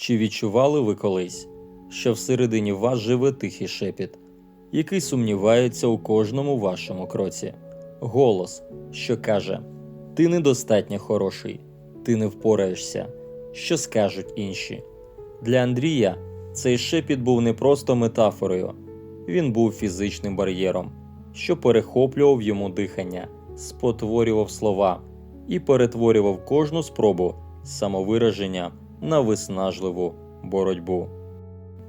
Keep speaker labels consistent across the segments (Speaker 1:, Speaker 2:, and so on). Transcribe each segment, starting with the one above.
Speaker 1: Чи відчували ви колись, що всередині вас живе тихий шепіт, який сумнівається у кожному вашому кроці? Голос, що каже: Ти недостатньо хороший, ти не впораєшся, що скажуть інші. Для Андрія цей шепіт був не просто метафорою, він був фізичним бар'єром, що перехоплював йому дихання, спотворював слова і перетворював кожну спробу самовираження на виснажливу боротьбу.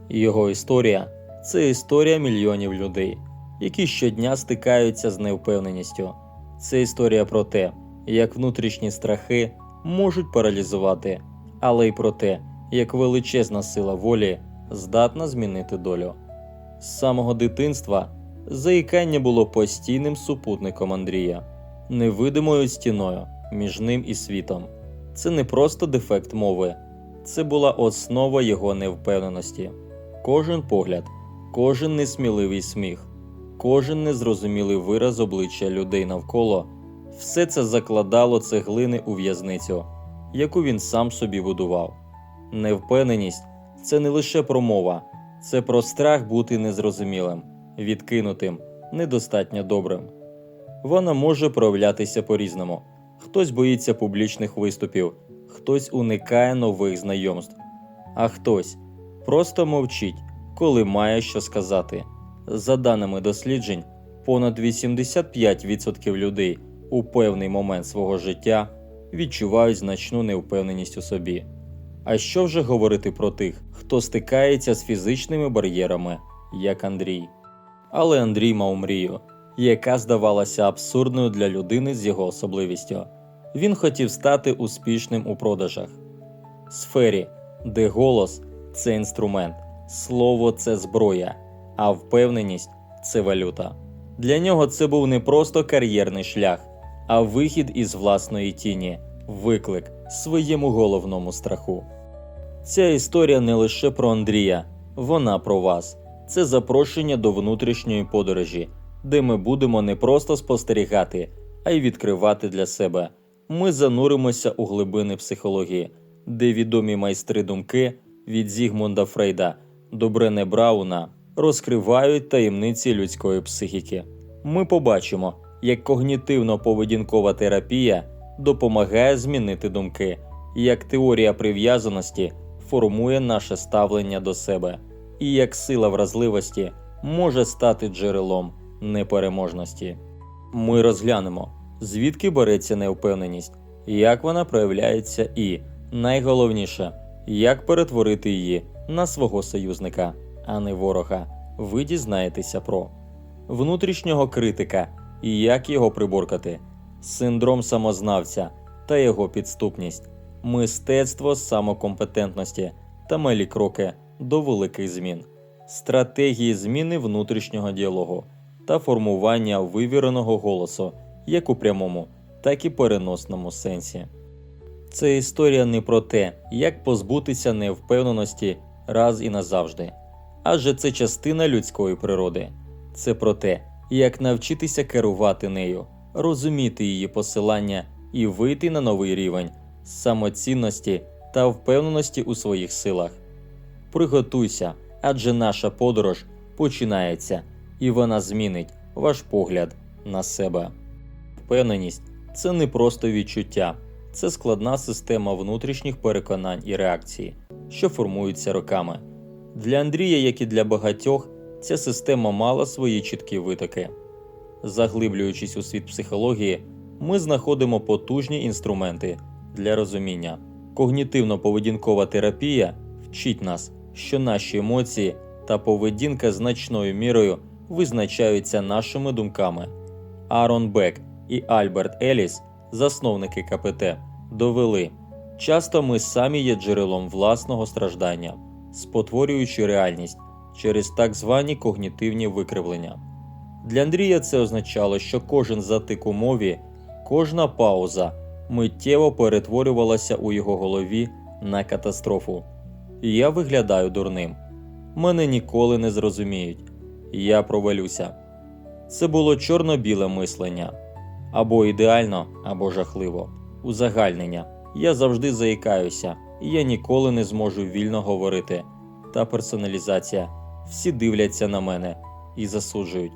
Speaker 1: Його історія це історія мільйонів людей, які щодня стикаються з невпевненістю. Це історія про те, як внутрішні страхи можуть паралізувати, але й про те, як величезна сила волі здатна змінити долю. З самого дитинства заїкання було постійним супутником Андрія, невидимою стіною між ним і світом. Це не просто дефект мови, це була основа його невпевненості. Кожен погляд, кожен несміливий сміх, кожен незрозумілий вираз обличчя людей навколо все це закладало цеглини у в'язницю, яку він сам собі будував. Невпевненість це не лише про мова, це про страх бути незрозумілим, відкинутим, недостатньо добрим. Вона може проявлятися по-різному. Хтось боїться публічних виступів, хтось уникає нових знайомств, а хтось просто мовчить, коли має що сказати. За даними досліджень, понад 85% людей у певний момент свого життя відчувають значну невпевненість у собі. А що вже говорити про тих, хто стикається з фізичними бар'єрами, як Андрій. Але Андрій мав мрію, яка здавалася абсурдною для людини з його особливістю. Він хотів стати успішним у продажах, сфері, де голос це інструмент, слово це зброя, а впевненість це валюта. Для нього це був не просто кар'єрний шлях, а вихід із власної тіні, виклик своєму головному страху. Ця історія не лише про Андрія, вона про вас. Це запрошення до внутрішньої подорожі, де ми будемо не просто спостерігати, а й відкривати для себе. Ми зануримося у глибини психології, де відомі майстри думки від Зігмунда Фрейда до Брене Брауна розкривають таємниці людської психіки. Ми побачимо, як когнітивно-поведінкова терапія допомагає змінити думки, як теорія прив'язаності формує наше ставлення до себе, і як сила вразливості може стати джерелом непереможності. Ми розглянемо, звідки береться невпевненість, як вона проявляється, і найголовніше, як перетворити її на свого союзника, а не ворога. Ви дізнаєтеся про внутрішнього критика і як його приборкати, синдром самознавця та його підступність, мистецтво самокомпетентності та малі кроки до великих змін, стратегії зміни внутрішнього діалогу та формування вивіреного голосу як у прямому, так і переносному сенсі. Це історія не про те, як позбутися невпевненості раз і назавжди, адже це частина людської природи. Це про те, як навчитися керувати нею, розуміти її посилання і вийти на новий рівень самоцінності та впевненості у своїх силах. Приготуйся, адже наша подорож починається, і вона змінить ваш погляд на себе. Впевненість це не просто відчуття, це складна система внутрішніх переконань і реакцій, що формуються роками. Для Андрія, як і для багатьох, ця система мала свої чіткі витоки. Заглиблюючись у світ психології, ми знаходимо потужні інструменти для розуміння. Когнітивно-поведінкова терапія вчить нас, що наші емоції та поведінка значною мірою визначаються нашими думками. Арон Бек і Альберт Еліс, засновники КПТ, довели, часто ми самі є джерелом власного страждання, спотворюючи реальність через так звані когнітивні викривлення. Для Андрія це означало, що кожен затик у мові, кожна пауза миттєво перетворювалася у його голові на катастрофу. Я виглядаю дурним. Мене ніколи не зрозуміють. Я провалюся. Це було чорно-біле мислення або ідеально, або жахливо. Узагальнення. Я завжди заїкаюся. і я ніколи не зможу вільно говорити. Та персоналізація. Всі дивляться на мене і засуджують.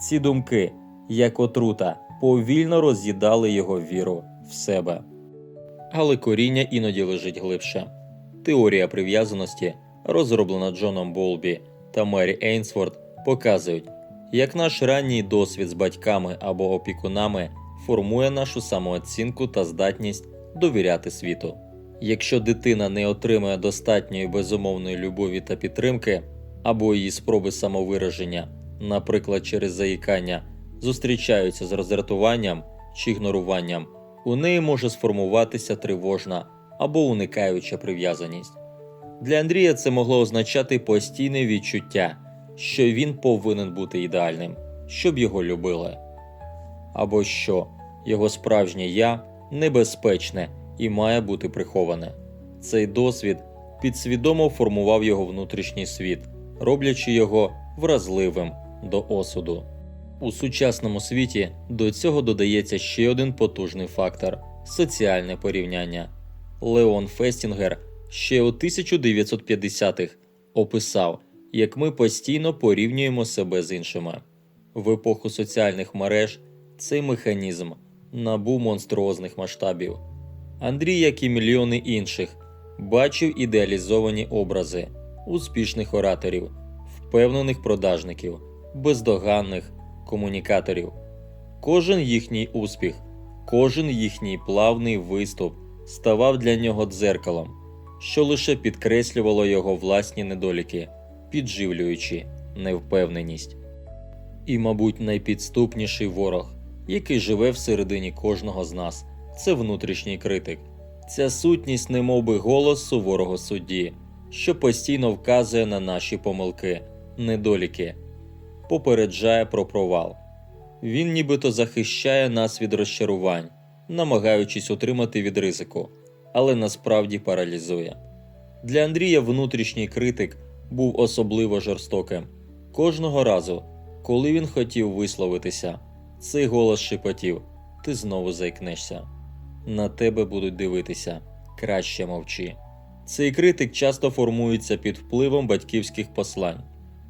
Speaker 1: Ці думки, як отрута, повільно роз'їдали його віру в себе. Але коріння іноді лежить глибше. Теорія прив'язаності, розроблена Джоном Болбі та Мері Ейнсворт, показують, як наш ранній досвід з батьками або опікунами формує нашу самооцінку та здатність довіряти світу. Якщо дитина не отримує достатньої безумовної любові та підтримки, або її спроби самовираження, наприклад, через заїкання, зустрічаються з роздратуванням чи ігноруванням, у неї може сформуватися тривожна або уникаюча прив'язаність. Для Андрія це могло означати постійне відчуття, що він повинен бути ідеальним, щоб його любили, або що його справжнє я небезпечне і має бути приховане. Цей досвід підсвідомо формував його внутрішній світ, роблячи його вразливим до осуду. У сучасному світі до цього додається ще один потужний фактор соціальне порівняння. Леон Фестінгер ще у 1950-х описав, як ми постійно порівнюємо себе з іншими. В епоху соціальних мереж цей механізм набув монструозних масштабів. Андрій, як і мільйони інших, бачив ідеалізовані образи успішних ораторів, впевнених продажників, бездоганних комунікаторів. Кожен їхній успіх, кожен їхній плавний виступ ставав для нього дзеркалом, що лише підкреслювало його власні недоліки, підживлюючи невпевненість. І, мабуть, найпідступніший ворог, який живе всередині кожного з нас, це внутрішній критик. Ця сутність, немовби голос суворого судді, що постійно вказує на наші помилки, недоліки, попереджає про провал. Він нібито захищає нас від розчарувань, намагаючись утримати від ризику, але насправді паралізує. Для Андрія внутрішній критик був особливо жорстоким. Кожного разу, коли він хотів висловитися, цей голос шепотів: ти знову заікнешся. На тебе будуть дивитися, краще мовчи. Цей критик часто формується під впливом батьківських послань,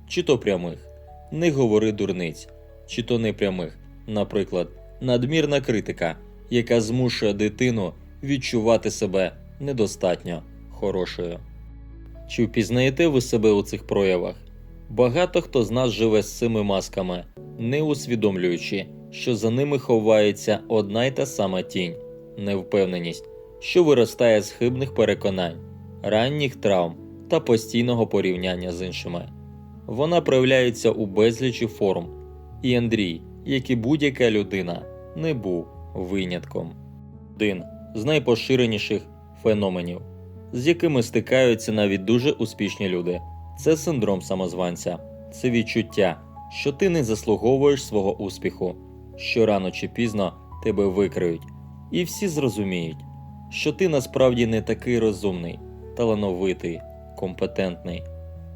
Speaker 1: чи то прямих, не говори дурниць, чи то непрямих, наприклад, надмірна критика, яка змушує дитину відчувати себе недостатньо хорошою. Чи впізнаєте ви себе у цих проявах? Багато хто з нас живе з цими масками, не усвідомлюючи, що за ними ховається одна й та сама тінь невпевненість, що виростає з хибних переконань, ранніх травм та постійного порівняння з іншими. Вона проявляється у безлічі форм, і Андрій, як і будь-яка людина, не був винятком. Один з найпоширеніших феноменів, з якими стикаються навіть дуже успішні люди, це синдром самозванця, це відчуття, що ти не заслуговуєш свого успіху, що рано чи пізно тебе викриють, і всі зрозуміють, що ти насправді не такий розумний, талановитий, компетентний,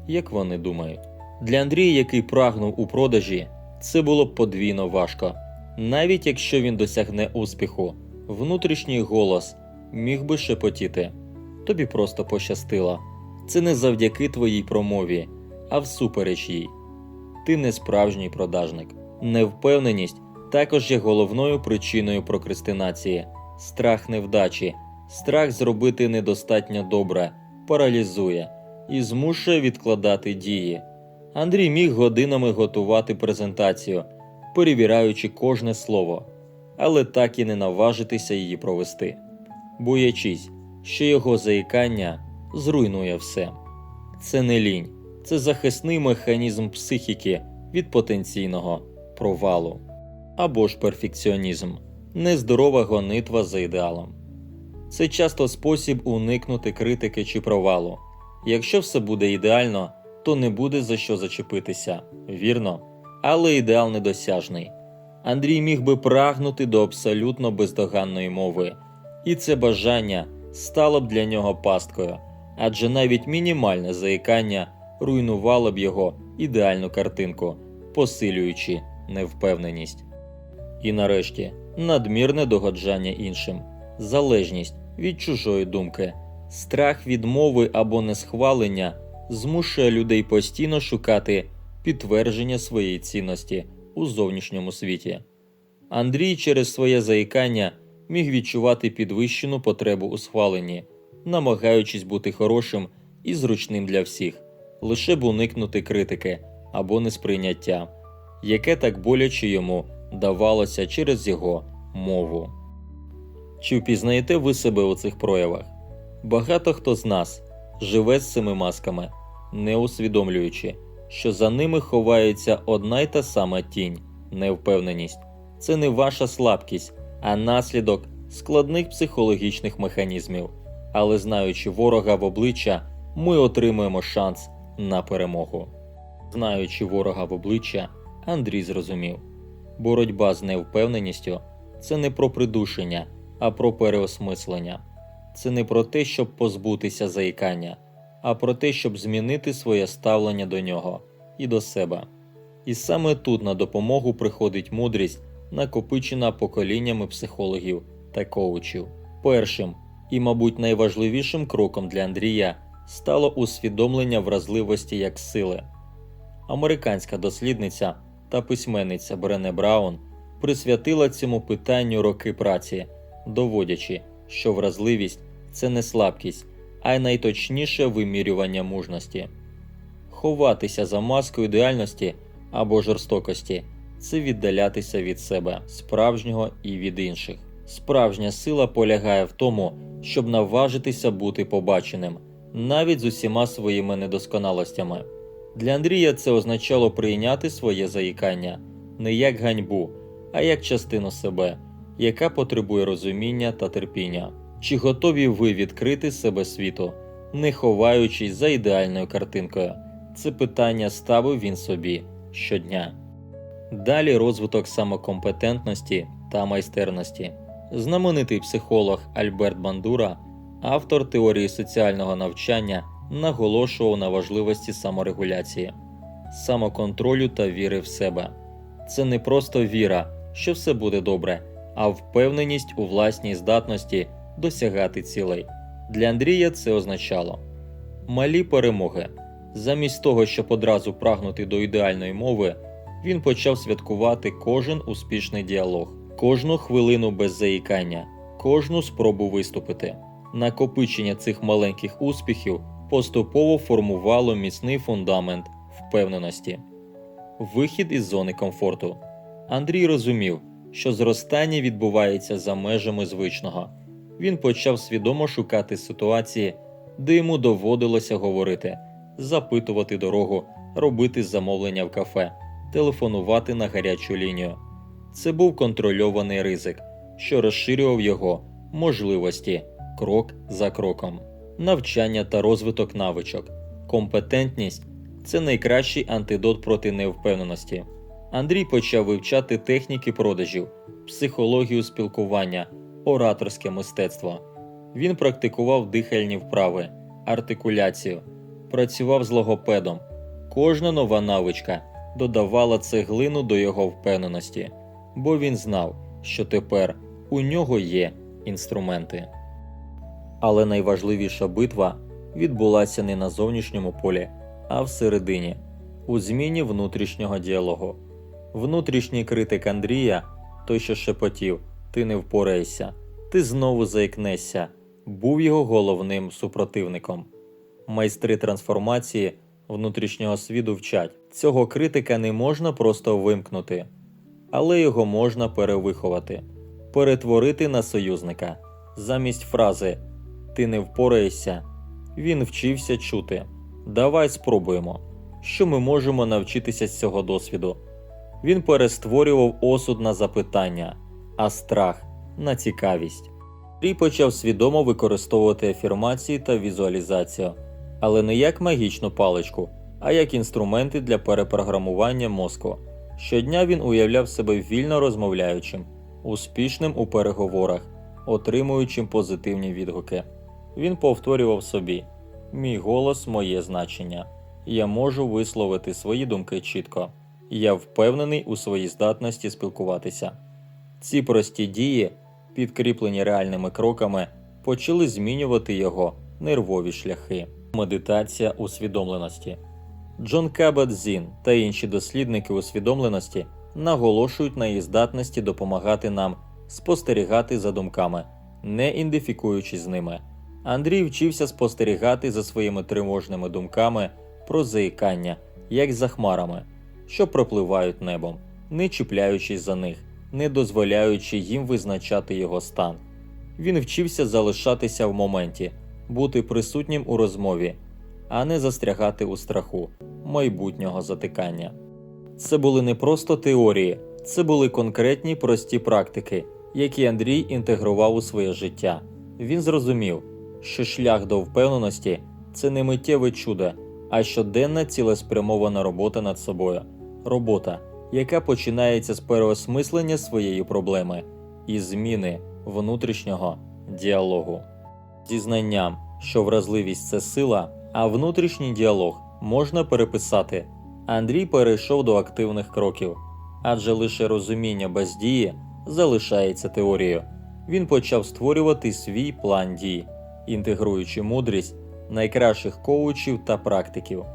Speaker 1: як вони думають. Для Андрія, який прагнув у продажі, це було подвійно важко. Навіть якщо він досягне успіху, внутрішній голос міг би шепотіти. Тобі просто пощастило. Це не завдяки твоїй промові, а всупереч їй. Ти не справжній продажник. Невпевненість також є головною причиною прокрастинації, страх невдачі, страх зробити недостатньо добре, паралізує і змушує відкладати дії. Андрій міг годинами готувати презентацію, перевіряючи кожне слово, але так і не наважитися її провести, боячись, що його заїкання зруйнує все. Це не лінь, це захисний механізм психіки від потенційного провалу або ж перфекціонізм, нездорова гонитва за ідеалом. Це часто спосіб уникнути критики чи провалу. Якщо все буде ідеально, то не буде за що зачепитися, вірно, але ідеал недосяжний. Андрій міг би прагнути до абсолютно бездоганної мови, і це бажання стало б для нього пасткою, адже навіть мінімальне заїкання руйнувало б його ідеальну картинку, посилюючи невпевненість. І нарешті надмірне догоджання іншим, залежність від чужої думки, Страх відмови або несхвалення змушує людей постійно шукати підтвердження своєї цінності у зовнішньому світі. Андрій через своє заїкання міг відчувати підвищену потребу у схваленні, намагаючись бути хорошим і зручним для всіх, лише б уникнути критики або несприйняття, яке так боляче йому давалося через його мову. Чи впізнаєте ви себе у цих проявах? Багато хто з нас живе з цими масками, не усвідомлюючи, що за ними ховається одна й та сама тінь, невпевненість. Це не ваша слабкість, а наслідок складних психологічних механізмів. Але знаючи ворога в обличчя, ми отримуємо шанс на перемогу. Знаючи ворога в обличчя, Андрій зрозумів: боротьба з невпевненістю це не про придушення, а про переосмислення. Це не про те, щоб позбутися заїкання, а про те, щоб змінити своє ставлення до нього і до себе. І саме тут на допомогу приходить мудрість, накопичена поколіннями психологів та коучів. Першим і, мабуть, найважливішим кроком для Андрія стало усвідомлення вразливості як сили. Американська дослідниця та письменниця Брене Браун присвятила цьому питанню роки праці, доводячи, що вразливість це не слабкість, а й найточніше вимірювання мужності. Ховатися за маскою ідеальності або жорстокості це віддалятися від себе, справжнього і від інших. Справжня сила полягає в тому, щоб наважитися бути побаченим, навіть з усіма своїми недосконалостями. Для Андрія це означало прийняти своє заїкання не як ганьбу, а як частину себе, яка потребує розуміння та терпіння. Чи готові ви відкрити себе світу, не ховаючись за ідеальною картинкою? Це питання ставив він собі щодня. Далі розвиток самокомпетентності та майстерності. Знаменитий психолог Альберт Бандура, автор теорії соціального навчання, наголошував на важливості саморегуляції, самоконтролю та віри в себе. Це не просто віра, що все буде добре, а впевненість у власній здатності досягати цілей. Для Андрія це означало малі перемоги. Замість того, щоб одразу прагнути до ідеальної мови, він почав святкувати кожен успішний діалог, кожну хвилину без заїкання, кожну спробу виступити. Накопичення цих маленьких успіхів поступово формувало міцний фундамент впевненості. Вихід із зони комфорту. Андрій розумів, що зростання відбувається за межами звичного. Він почав свідомо шукати ситуації, де йому доводилося говорити, запитувати дорогу, робити замовлення в кафе, телефонувати на гарячу лінію. Це був контрольований ризик, що розширював його можливості крок за кроком. Навчання та розвиток навичок. Компетентність це найкращий антидот проти невпевненості. Андрій почав вивчати техніки продажів, психологію спілкування, ораторське мистецтво. Він практикував дихальні вправи, артикуляцію, працював з логопедом. Кожна нова навичка додавала цеглину до його впевненості, бо він знав, що тепер у нього є інструменти. Але найважливіша битва відбулася не на зовнішньому полі, а всередині, у зміні внутрішнього діалогу. Внутрішній критик Андрія, той, що шепотів, ти не впораєшся, ти знову заікнешся, був його головним супротивником. Майстри трансформації внутрішнього світу вчать, цього критика не можна просто вимкнути, але його можна перевиховати, перетворити на союзника. Замість фрази Ти не впораєшся, він вчився чути. Давай спробуємо, що ми можемо навчитися з цього досвіду. Він перестворював осуд на запитання, а страх на цікавість. Рій почав свідомо використовувати афірмації та візуалізацію, але не як магічну паличку, а як інструменти для перепрограмування мозку. Щодня він уявляв себе вільно розмовляючим, успішним у переговорах, отримуючим позитивні відгуки. Він повторював собі: Мій голос моє значення. Я можу висловити свої думки чітко. Я впевнений у своїй здатності спілкуватися. Ці прості дії, підкріплені реальними кроками, почали змінювати його нервові шляхи. Медитація усвідомленості. Джон Кабат Зін та інші дослідники усвідомленості наголошують на її здатності допомагати нам спостерігати за думками, не ідентифікуючись з ними. Андрій вчився спостерігати за своїми тривожними думками про заїкання, як за хмарами, що пропливають небом, не чіпляючись за них, не дозволяючи їм визначати його стан. Він вчився залишатися в моменті, бути присутнім у розмові, а не застрягати у страху майбутнього затикання. Це були не просто теорії, це були конкретні прості практики, які Андрій інтегрував у своє життя. Він зрозумів, що шлях до впевненості це не миттєве чудо, а щоденна цілеспрямована робота над собою, робота, яка починається з переосмислення своєї проблеми і зміни внутрішнього діалогу. Зі що вразливість це сила, а внутрішній діалог можна переписати. Андрій перейшов до активних кроків, адже лише розуміння без дії залишається теорією. Він почав створювати свій план дій, інтегруючи мудрість найкращих коучів та практиків.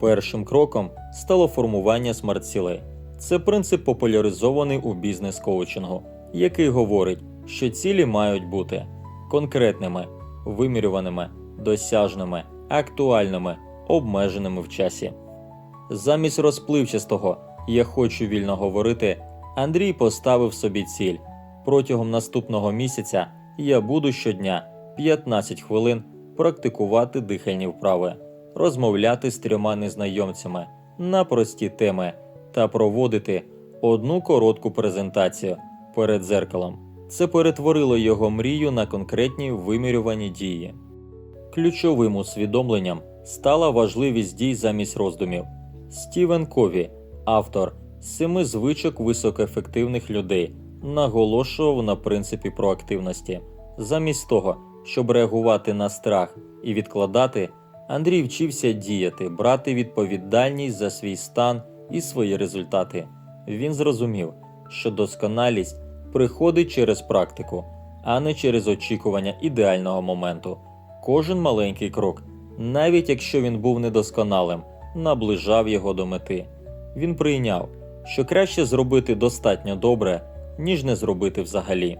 Speaker 1: Першим кроком стало формування смарт-цілей. Це принцип популяризований у бізнес-коучингу, який говорить, що цілі мають бути конкретними, вимірюваними, досяжними, актуальними, обмеженими в часі. Замість розпливчастого Я хочу вільно говорити, Андрій поставив собі ціль. Протягом наступного місяця я буду щодня 15 хвилин практикувати дихальні вправи, розмовляти з трьома незнайомцями на прості теми та проводити одну коротку презентацію перед дзеркалом. Це перетворило його мрію на конкретні вимірювані дії. Ключовим усвідомленням стала важливість дій замість роздумів. Стівен Кові, автор семи звичок високоефективних людей, наголошував на принципі проактивності. Замість того, щоб реагувати на страх і відкладати, Андрій вчився діяти, брати відповідальність за свій стан і свої результати. Він зрозумів, що досконалість приходить через практику, а не через очікування ідеального моменту. Кожен маленький крок, навіть якщо він був недосконалим, наближав його до мети. Він прийняв, що краще зробити достатньо добре, ніж не зробити взагалі.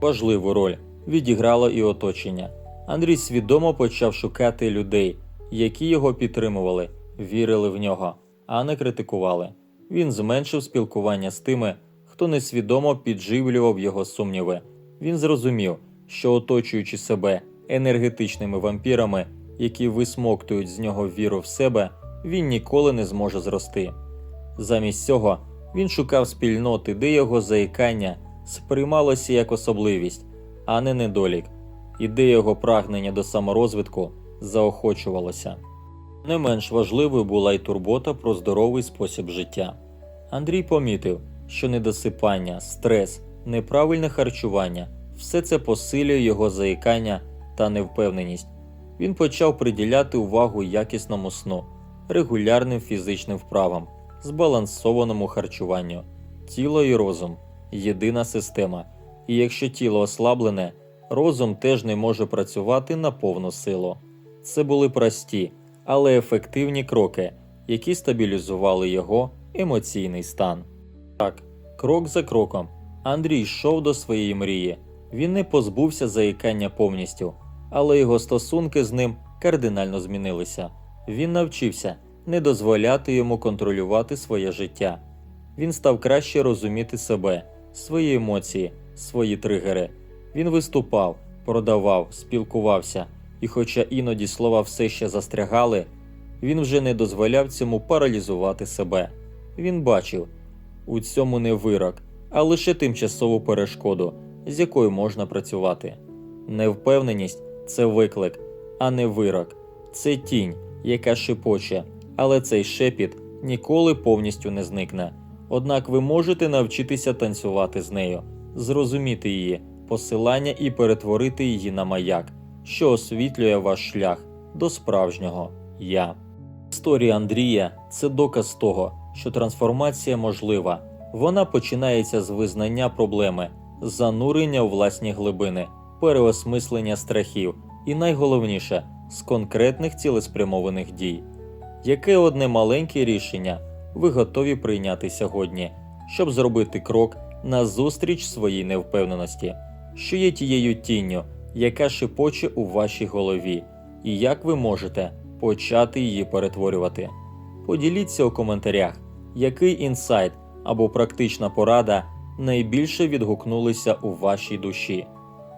Speaker 1: Важливу роль відіграло і оточення. Андрій свідомо почав шукати людей, які його підтримували, вірили в нього, а не критикували. Він зменшив спілкування з тими, хто несвідомо підживлював його сумніви. Він зрозумів, що оточуючи себе енергетичними вампірами, які висмоктують з нього віру в себе, він ніколи не зможе зрости. Замість цього він шукав спільноти, де його заїкання сприймалося як особливість, а не недолік, і де його прагнення до саморозвитку заохочувалося. Не менш важливою була й турбота про здоровий спосіб життя. Андрій помітив, що недосипання, стрес, неправильне харчування все це посилює його заїкання та невпевненість. Він почав приділяти увагу якісному сну, регулярним фізичним вправам, збалансованому харчуванню, тіло і розум єдина система, і якщо тіло ослаблене, розум теж не може працювати на повну силу. Це були прості, але ефективні кроки, які стабілізували його емоційний стан. Так, крок за кроком, Андрій йшов до своєї мрії. Він не позбувся заїкання повністю, але його стосунки з ним кардинально змінилися. Він навчився не дозволяти йому контролювати своє життя. Він став краще розуміти себе, свої емоції, свої тригери. Він виступав, продавав, спілкувався, і, хоча іноді слова все ще застрягали, він вже не дозволяв цьому паралізувати себе. Він бачив у цьому не вирок, а лише тимчасову перешкоду, з якою можна працювати. Невпевненість це виклик, а не вирок, це тінь, яка шепоче, але цей шепіт ніколи повністю не зникне. Однак ви можете навчитися танцювати з нею, зрозуміти її, посилання і перетворити її на маяк, що освітлює ваш шлях до справжнього я. Історія Андрія це доказ того, що трансформація можлива. Вона починається з визнання проблеми, занурення у власні глибини, переосмислення страхів і найголовніше з конкретних цілеспрямованих дій. Яке одне маленьке рішення ви готові прийняти сьогодні, щоб зробити крок назустріч своїй невпевненості, що є тією тінню, яка шипоче у вашій голові, і як ви можете почати її перетворювати? Поділіться у коментарях, який інсайт або практична порада найбільше відгукнулися у вашій душі.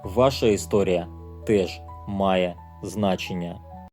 Speaker 1: Ваша історія теж має значення.